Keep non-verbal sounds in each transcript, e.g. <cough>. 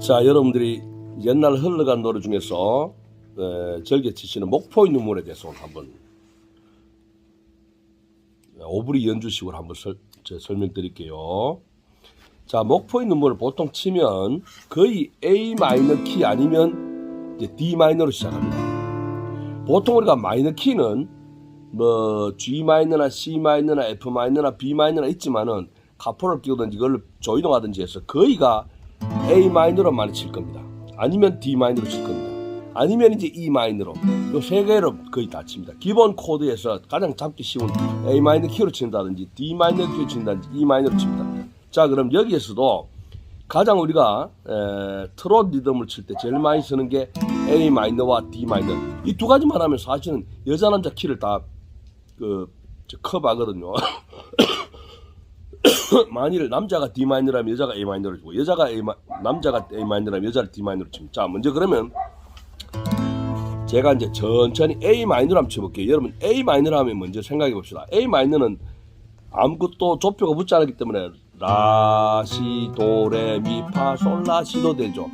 자, 여러분들이 옛날 흘러간 노래 중에서 에, 즐겨 치시는 목포의 눈물에 대해서 오늘 한번 오브리 연주식으로 한번 설, 저 설명드릴게요. 자, 목포의 눈물을 보통 치면 거의 A 마이너 키 아니면 D 마이너로 시작합니다. 보통 우리가 마이너 키는 뭐 G 마이너나 C 마이너나 F 마이너나 B 마이너나 있지만은 가포를 끼우든지 이걸 조이동하든지 해서 거의가 A 마이너로 많이 칠 겁니다. 아니면 D 마이너로 칠 겁니다. 아니면 이제 E 마이너로 요 세 개로 거의 다 칩니다. 기본 코드에서 가장 잡기 쉬운 A 마이너 키로 친다든지 D 마이너 키로 친다든지 E 마이너로 칩니다. 자 그럼 여기에서도 가장 우리가 에, 트롯 리듬을 칠 때 제일 많이 쓰는 게 A 마이너와 D 마이너 이 두 가지만 하면 사실은 여자 남자 키를 다그 커버하거든요. <coughs> 만일 남자가 D 마이너라면 여자가 A 마이너를 주고 여자가 A 마, 남자가 A 마이너라면 여자를 D 마이너로 칩니다. 자 먼저 그러면 제가 이제 천천히 A 마이너로 한번 쳐볼게요. 여러분 A 마이너로 하면 먼저 생각해 봅시다. A 마이너는 아무것도 조표가 붙지 않았기 때문에 라, 시, 도, 레, 미, 파, 솔, 라, 시 도 되죠.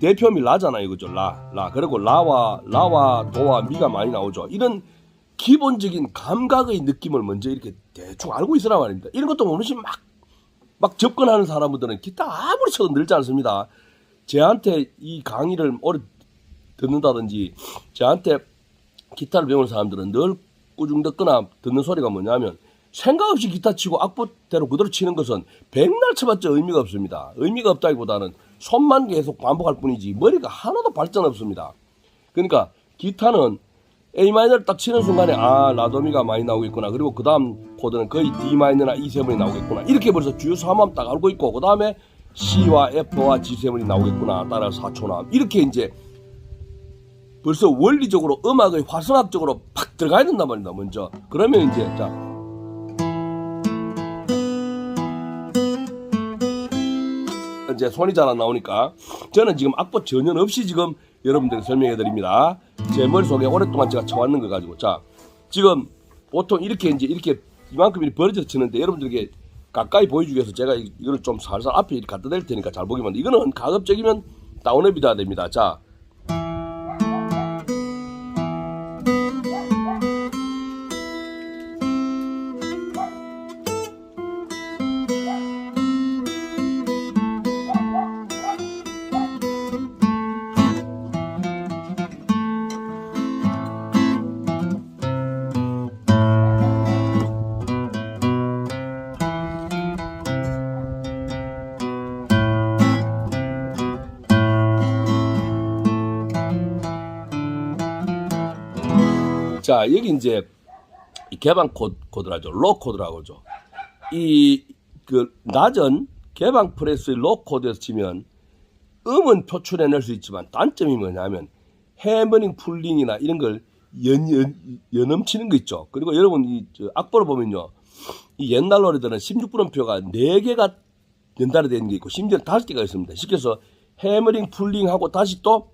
대표음이 라잖아요. 그죠? 라, 라. 그리고 라와, 라와, 도와, 미가 많이 나오죠. 이런 기본적인 감각의 느낌을 먼저 이렇게 대충 알고 있으라 말입니다. 이런 것도 모르시 막, 막 접근하는 사람들은 기타 아무리 쳐도 늘지 않습니다. 제한테 이 강의를 오래 듣는다든지 저한테 기타를 배우는 사람들은 늘 꾸중 듣거나 듣는 소리가 뭐냐면 생각 없이 기타 치고 악보대로 그대로 치는 것은 백날 쳐봤자 의미가 없습니다. 의미가 없다기보다는 손만 계속 반복할 뿐이지 머리가 하나도 발전 없습니다. 그러니까 기타는 A 마이너를 딱 치는 순간에 아 라도미가 많이 나오겠구나. 그리고 그 다음 코드는 거의 D 마이너나 E 세븐이 나오겠구나. 이렇게 벌써 주요 삼함 딱 알고 있고 그 다음에 C와 F와 G 세븐이 나오겠구나. 따라서 4초나 이렇게 이제 벌써 원리적으로 음악의 화성학적으로 팍 들어가야 된단 말입니다 먼저. 그러면 이제 자. 이제 손이 잘 안 나오니까 저는 지금 악보 전혀 없이 지금 여러분들께 설명해 드립니다. 제 머릿속에 오랫동안 제가 쳐왔는 거 가지고. 자 지금 보통 이렇게 이제 이렇게 이만큼 이렇게 벌어져서 치는데 여러분들에게 가까이 보여주기 위해서 제가 이- 이거를 좀 살살 앞에 갖다 댈 테니까 잘 보기만. 이거는 가급적이면 다운업이 돼야 됩니다. 자 자 여기 이제 이 개방 코드, 코드라죠. 로 코드라고 하죠. 이 그 낮은 개방 프레스의 로 코드에서 치면 음은 표출해낼 수 있지만 단점이 뭐냐면 해머닝 풀링이나 이런 걸 연, 연, 연음치는 거 있죠. 그리고 여러분 이저 악보를 보면요. 이 옛날 노래들은 16분음표가 4개가 연달아 되는 게 있고 심지어 5개가 있습니다. 해서 해머링 풀링하고 다시 또딱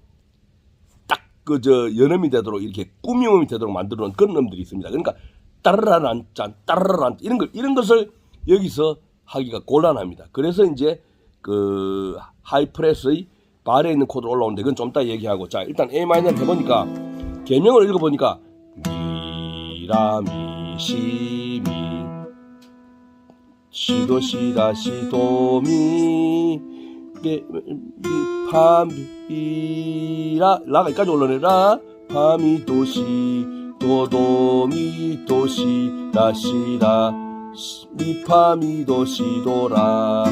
그 저 연음이 되도록 이렇게 꾸밈음이 되도록 만들어 놓은 그런 음들이 있습니다. 그러니까 따르라란 짠 따르라란 이런 걸 이런 것을 여기서 하기가 곤란합니다. 그래서 이제 그 하이프레스의 발에 있는 코드 올라오는데 그건 좀 이따 얘기하고 자 일단 A 마이너를 해보니까 개명을 읽어보니까 미라미시미 시도 시다 시도 미 미, 미, 파, 미, 라, 라가 여기까지 올라오네. 라, 파, 미, 도, 시, 도, 도, 미, 도, 시, 라, 시, 라, 시, 미, 파, 미, 도, 시, 도, 라,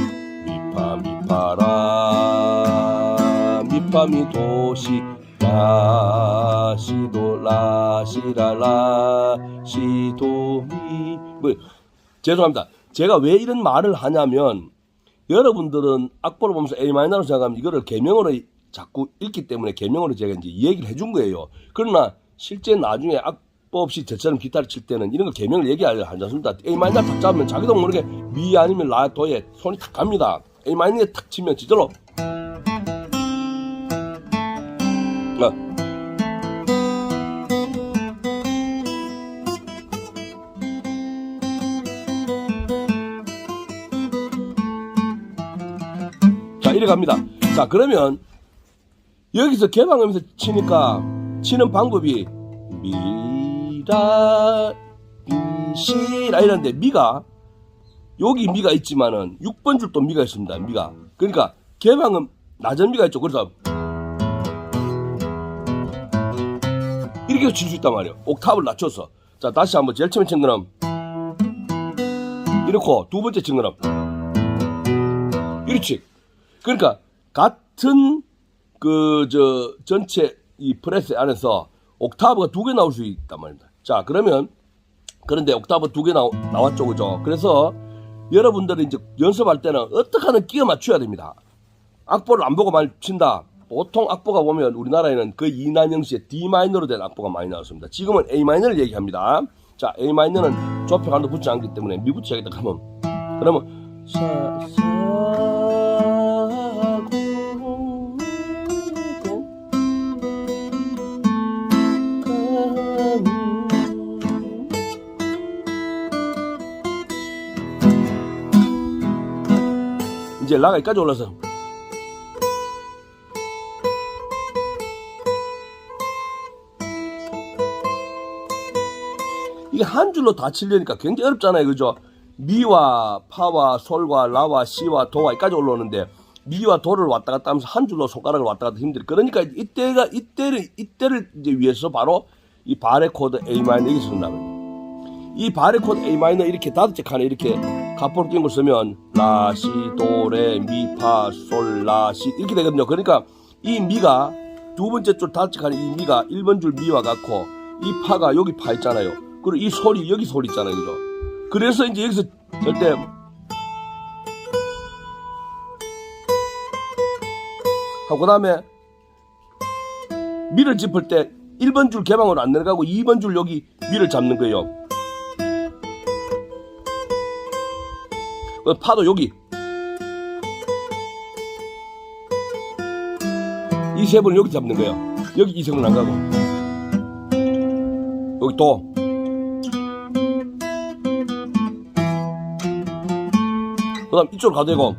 미, 파, 미, 파, 라, 미, 파, 미, 도, 시, 라, 시, 도, 라, 시, 라, 라, 시, 도, 미, 뭐, 죄송합니다. 제가 왜 이런 말을 하냐면, 여러분들은 악보를 보면서 A 마이너로 생각하면 이거를 개명으로 자꾸 읽기 때문에 개명으로 제가 이제 얘기를 해준 거예요. 그러나 실제 나중에 악보 없이 저처럼 기타를 칠 때는 이런 거 개명을 얘기하지 않습니다. A 마이너 탁 잡으면 자기도 모르게 미 아니면 라 도에 손이 탁 갑니다. A 마이너에 탁 치면 진짜로 어, 이래 갑니다. 자 그러면 여기서 개방하면서 치니까 치는 방법이 미라 미시라 이런데 미가 여기 미가 있지만은 6번 줄도 미가 있습니다. 미가 그러니까 개방은 낮은 미가 있죠. 그래서 이렇게 칠 수 있단 말이에요. 옥탑을 낮춰서 자 다시 한번 제일 처음에 친 거는 이렇고 두 번째 친 거는 이렇지. 그러니까 같은 그 저 전체 이 프레스 안에서 옥타브가 두 개 나올 수 있단 말입니다. 자 그러면 그런데 옥타브 두 개 나왔죠, 그죠? 그래서 여러분들이 이제 연습할 때는 어떻게 하는 끼워 맞춰야 됩니다. 악보를 안 보고 많이 친다. 보통 악보가 보면 우리나라에는 그 이난영시의 D 마이너로 된 악보가 많이 나왔습니다. 지금은 A 마이너를 얘기합니다. 자, A 마이너는 조표 간도 붙지 않기 때문에 미 붙여야겠다 하면 그러면 사, 사, 이제 라가 여기까지 올라서. 이게 한 줄로 다 치려니까 굉장히 어렵잖아요. 그죠? 미와 파와 솔과 라와 시와 도와 여기까지 올라오는데 미와 도를 왔다 갔다 하면서 한 줄로 손가락을 왔다 갔다 힘들어. 그러니까 이때가 이때를 이때를 이제 위해서 바로 이 바레 코드 A 마이너 여기서 쓴다는 이 바레 코드 A 마이너 이렇게 다섯 째 칸에 이렇게 가포를 낀걸 쓰면 라, 시, 도, 레, 미, 파, 솔, 라, 시 이렇게 되거든요. 그러니까 이 미가 두 번째 줄 칸에 이 미가 1번 줄 미와 같고 이 파가 여기 파 있잖아요. 그리고 이 솔이 여기 솔 있잖아요. 그죠? 그래서 이제 여기서 절대 하고 그 다음에 미를 짚을 때 1번 줄 개방으로 안 내려가고 2번 줄 여기 미를 잡는 거예요. 파도 여기. 이세 번을 여기 잡는 거예요. 여기 이 세번은 안 가고. 여기 또. 그다음 이쪽으로 가도 되고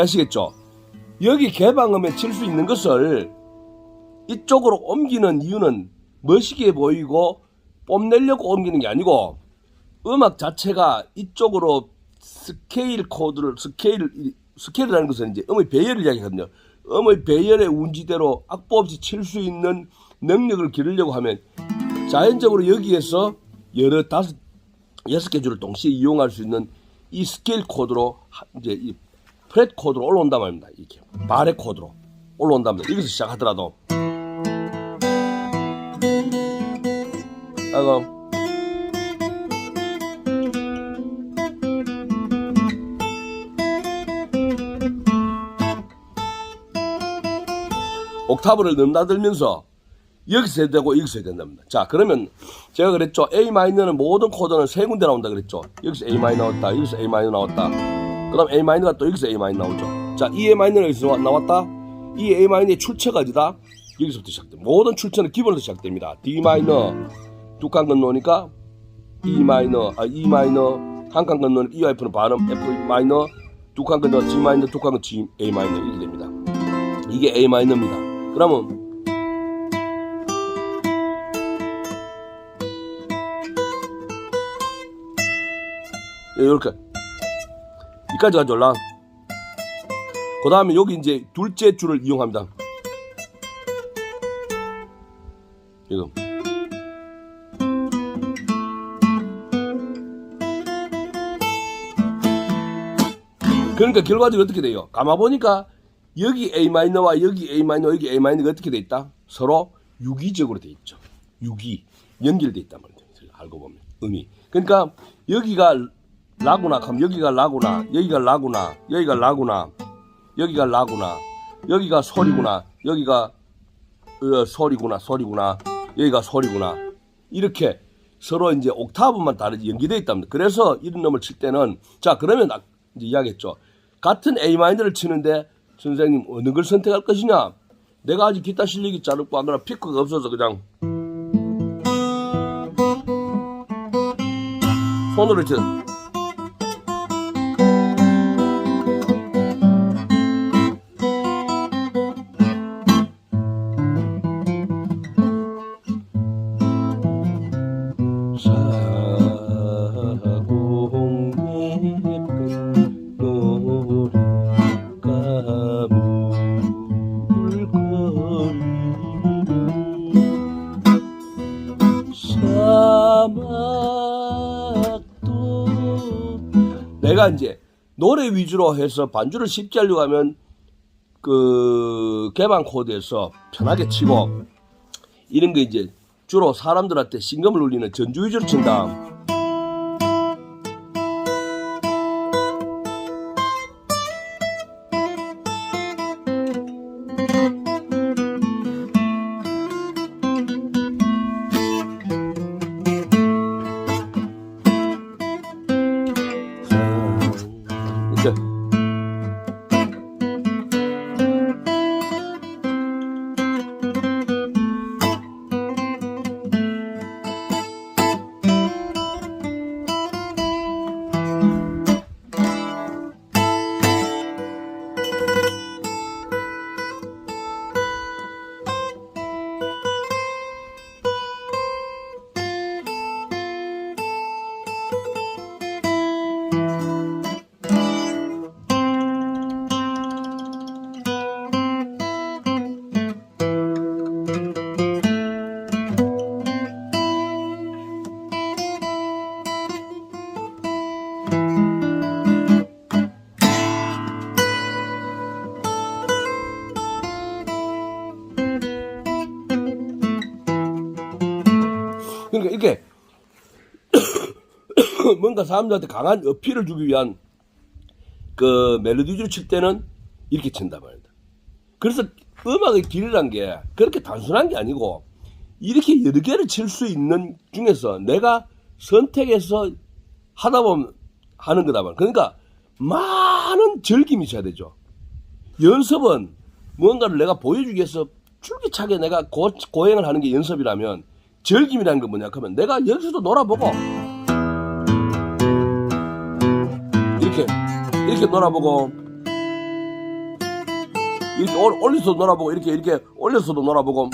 이해하시겠죠? 여기 개방음에 칠 수 있는 것을 이쪽으로 옮기는 이유는 멋있게 보이고 뽐내려고 옮기는 게 아니고 음악 자체가 이쪽으로 스케일 코드를 스케일 스케일이라는 것은 이제 음의 배열을 이야기하거든요. 음의 배열의 운지대로 악보 없이 칠 수 있는 능력을 기르려고 하면 자연적으로 여기에서 여러 다섯 여섯 개 줄을 동시에 이용할 수 있는 이 스케일 코드로 하- 이제 이 프렛 코드로 올라온단 말입니다. 이렇게 바레 코드로 올라온단 말입니다. 여기서 시작하더라도 아이고 옥타브를 넘나들면서 여기서 해야 되고 여기서 해야 된답니다. 자 그러면 제가 그랬죠. A 마이너는 모든 코드는 세 군데 나온다 그랬죠. 여기서 A 마이너 나왔다. 여기서 A 마이너 나왔다. 그 다음 A 마이너가 또 여기서 A 마이너 나오죠. 자, 이 A 마이너가 여기서 나- 나왔다. 이 A 마이너의 출처가 어디다? 여기서부터 시작됩니다. 모든 출처는 기본으로 시작됩니다. D 마이너 두칸 건너니까 E 마이너, 아 E 마이너 한 칸 건너니까 E F는 발음 F 마이너 두 칸 건너 G 마이너 두칸 건너 G A 마이너 이렇게 됩니다. 이게 A 마이너입니다. 그러면 이렇게 여기까지 가져올라. 그 다음에 여기 이제 둘째 줄을 이용합니다. 지금. 그러니까 결과적으로 어떻게 돼요? 가만 보니까 여기 A 마이너와 여기 A 마이너 여기 A 마이너가 어떻게 돼 있다? 서로 유기적으로 돼 있죠. 유기 연결돼 있단 말이에요. 알고 보면 음이. 그러니까 여기가 라구나 하면 여기가 라구나 여기가 라구나 여기가 라구나 여기가 라구나 여기가 소리구나 여기가 어, 소리구나 소리구나 여기가 소리구나 이렇게 서로 이제 옥타브만 다르지 연기되어 있답니다. 그래서 이런 놈을 칠 때는 자 그러면 아- 이제 이야기했죠. 같은 A 마이너를 치는데 선생님 어느 걸 선택할 것이냐? 내가 아직 기타 실력이 안 그러나 피크가 없어서 그냥 손으로 쳐. 내가 이제 노래 위주로 해서 반주를 쉽게 하려고 하면 그 개방 코드에서 편하게 치고 이런 게 이제 주로 사람들한테 신금을 울리는 전주 위주로 친다. 뭔가 사람들한테 강한 어필을 주기 위한 그 멜로디를 칠 때는 이렇게 친단 말이다. 그래서 음악의 길이란 게 그렇게 단순한 게 아니고 이렇게 여러 개를 칠 수 있는 중에서 내가 선택해서 하다 보면 하는 거다 말. 그러니까 많은 즐김이 있어야 되죠. 연습은 무언가를 내가 보여주기 위해서 줄기차게 내가 고, 고행을 하는 게 연습이라면 즐김이라는 건 뭐냐 하면 내가 여기서도 놀아보고 이렇게 이렇게 놀아보고 이렇게 올- 올려서 놀아보고 이렇게 이렇게 올려서도 놀아보고.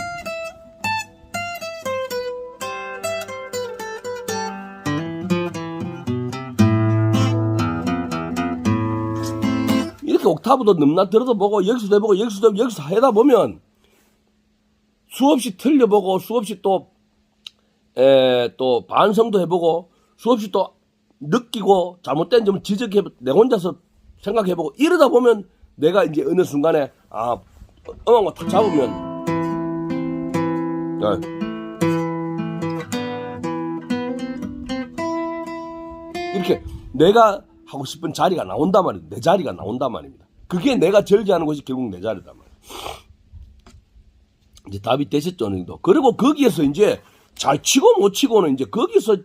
이렇게 옥타브도 넘나 들어도 보고 여기서도 해보고 여기서도 여기서 하다 보면 수없이 틀려보고 수없이 또 에, 또 반성도 해보고 수없이 또 느끼고 잘못된 점을 지적해 내 혼자서 생각해보고 이러다 보면 내가 이제 어느 순간에 아 음악만 탁 잡으면 네. 이렇게 내가 하고 싶은 자리가 나온단 말이에요. 내 자리가 나온단 말입니다. 그게 내가 절제하는 것이 결국 내 자리단 말이에요. 이제 답이 되셨죠, 어느 정도. 그리고 거기에서 이제 잘 치고 못 치고는 이제 거기서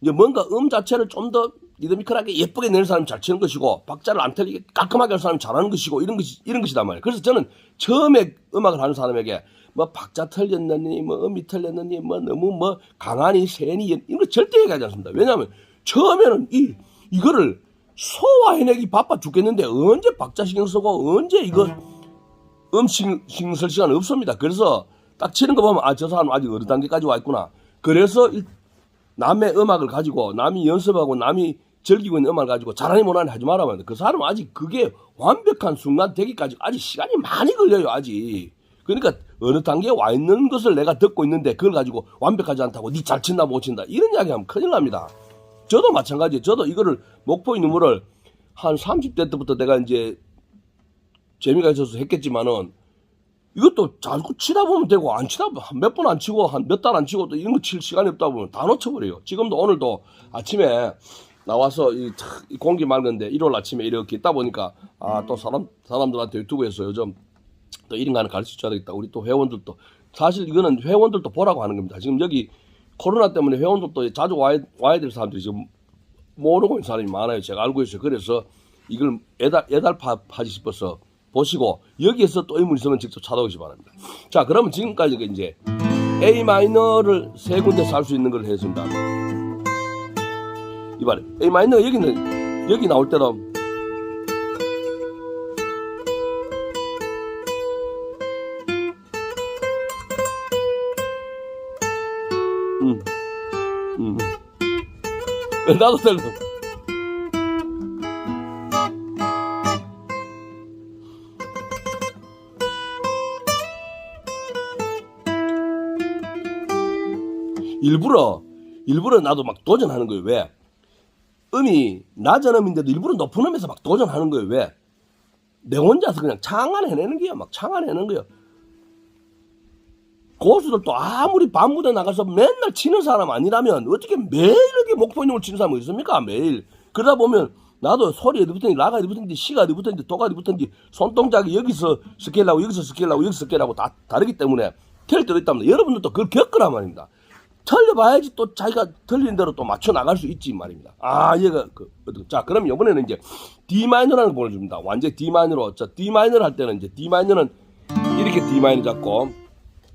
이제 뭔가 음 자체를 좀 더 리드미컬하게 예쁘게 내는 사람이 잘 치는 것이고 박자를 안 틀리게 깔끔하게 하는 사람이 잘하는 것이고 이런 것이 이런 것이단 말이에요. 그래서 저는 처음에 음악을 하는 사람에게 뭐 박자 틀렸느니 뭐 음이 틀렸느니 뭐 너무 뭐 강하니 세니 이런 거 절대 얘기하지 않습니다. 왜냐하면 처음에는 이 이거를 소화해내기 바빠 죽겠는데 언제 박자 신경 쓰고 언제 이거 음식 신경 쓸 시간 없습니다. 그래서 딱 치는 거 보면 아 저 사람 아직 어느 단계까지 와 있구나. 그래서 이- 남의 음악을 가지고 남이 연습하고 남이 즐기고 있는 음악을 가지고 잘하니 못하니 하지 말아야 돼. 그 사람은 아직 그게 완벽한 순간 되기까지 아직 시간이 많이 걸려요. 아직. 그러니까 어느 단계에 와 있는 것을 내가 듣고 있는데 그걸 가지고 완벽하지 않다고 니 잘 친다 못 친다 이런 이야기 하면 큰일 납니다. 저도 마찬가지예요. 저도 이거를 목포 유물을 한 30대 때부터 내가 이제 재미가 있어서 했겠지만은 이것도 자꾸 치다 보면 되고 안 치다 몇 번 안 치고 한 몇 달 안 치고 또 이런 거 칠 시간이 없다 보면 다 놓쳐버려요. 지금도 오늘도 아침에 나와서 이, 공기 맑은데 일요일 아침에 이렇게 있다 보니까 아 또 사람 사람들한테 유튜브에서 요즘 또 이런 거 하나 가르쳐 줘야 되겠다. 우리 또 회원들도 사실 이거는 회원들도 보라고 하는 겁니다. 지금 여기 코로나 때문에 회원들도 자주 와야, 와야 될 사람들이 지금 모르고 있는 사람이 많아요. 제가 알고 있어요. 그래서 이걸 애달 애달파하지 싶어서 보시고 여기에서 또 의문 있으면 직접 찾아오시기 바랍니다. 자 그러면 지금까지 이제 A 마이너를 세 군데서 할 수 있는 걸 했습니다. 이번에 A 마이너 여기는 여기 나올 때는 음, 음. 나도 들려. 일부러 일부러 나도 막 도전하는 거예요. 왜? 음이 낮은 음인데도 일부러 높은 음에서 막 도전하는 거예요. 왜? 내 혼자서 그냥 창안해내는 거야. 막 창안해내는 거야. 고수들 또 아무리 밤무대 나가서 맨날 치는 사람 아니라면 어떻게 매일 이렇게 목포인용을 치는 사람이 있습니까? 매일. 그러다 보면 나도 소리 어디 붙었는지 라가 어디 붙었는지 시가 어디 붙었는지 도가 어디 붙었는지 손동작이 여기서 스케일하고 여기서 스케일하고 여기서 스케일하고 다 다르기 때문에 틀릴 때도 있답니다. 여러분들도 그걸 겪으란 말입니다. 틀려봐야지 또 자기가 틀린 대로 또 맞춰 나갈 수 있지 말입니다. 아, 얘가 그, 자, 그럼 이번에는 이제 D 마이너라는 걸 보내줍니다. 완전 D 마이너로. 자, D 마이너를 할 때는 이제 D 마이너는 이렇게 D 마이너 잡고,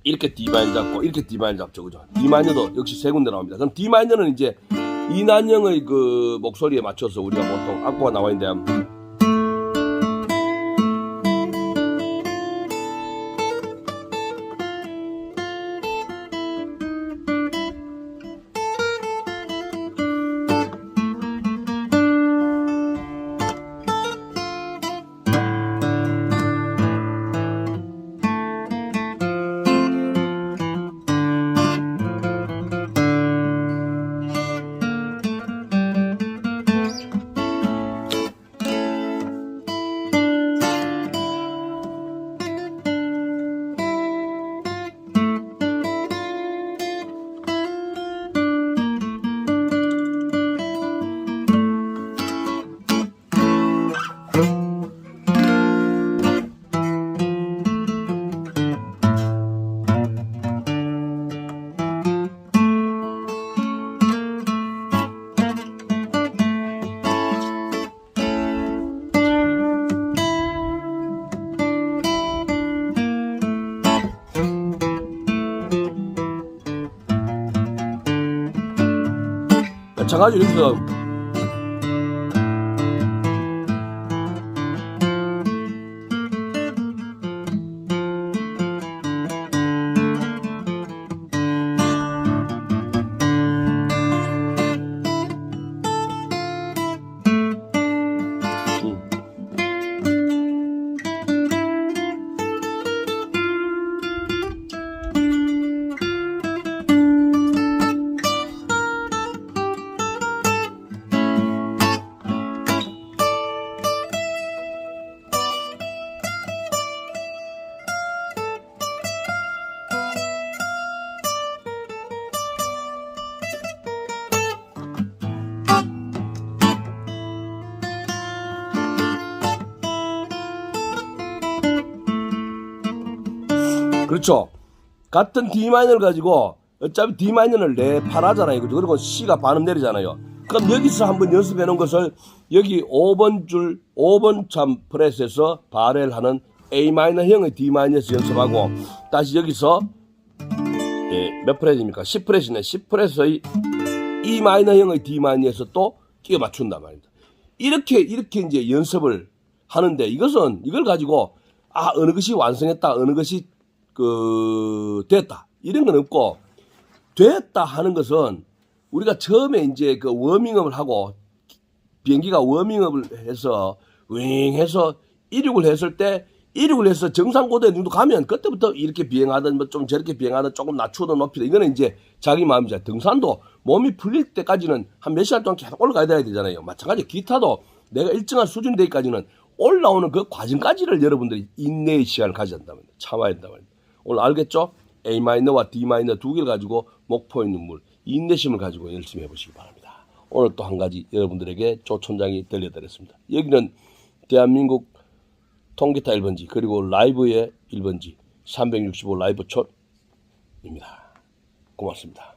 이렇게 D 마이너 잡고, 이렇게 D 마이너 잡죠. 그죠? D 마이너도 역시 세 군데 나옵니다. 그럼 D 마이너는 이제 이난영의 그 목소리에 맞춰서 우리가 보통 악보가 나와 있는데, 마찬가지로 그렇죠. 같은 D 마이너를 가지고 어차피 D 마이너를 네 팔하잖아요. 그죠? 그리고 C가 반음 내리잖아요. 그럼 여기서 한번 연습해 놓은 것을 여기 5번 줄 5번 참 프레스에서 발을 하는 A 마이너형의 D 마이너에서 연습하고 다시 여기서 예, 몇 프레스입니까? 10 프레스네. 10 프레스의 E 마이너형의 D 마이너에서 또 끼워 맞춘단 말입니다. 이렇게 이렇게 이제 연습을 하는데 이것은 이걸 가지고 아 어느 것이 완성했다 어느 것이 그 됐다 이런 건 없고 됐다 하는 것은 우리가 처음에 이제 그 워밍업을 하고 비행기가 워밍업을 해서 윙 해서 이륙을 했을 때 이륙을 해서 정상 고도에 정도 가면 그때부터 이렇게 비행하든 뭐 좀 저렇게 비행하든 조금 낮추든 높이든 이거는 이제 자기 마음이죠. 등산도 몸이 풀릴 때까지는 한 몇 시간 동안 계속 올라가야 되잖아요. 마찬가지 기타도 내가 일정한 수준 되기까지는 올라오는 그 과정까지를 여러분들이 인내의 시간을 가져야 된다면 참아야 된다면 오늘 알겠죠? A 마이너와 D 마이너 두 개를 가지고 목포의 눈물 인내심을 가지고 열심히 해보시기 바랍니다. 오늘 또 한 가지 여러분들에게 조천장이 들려드렸습니다. 여기는 대한민국 통기타 1번지 그리고 라이브의 1번지 365 라이브 촌입니다. 고맙습니다.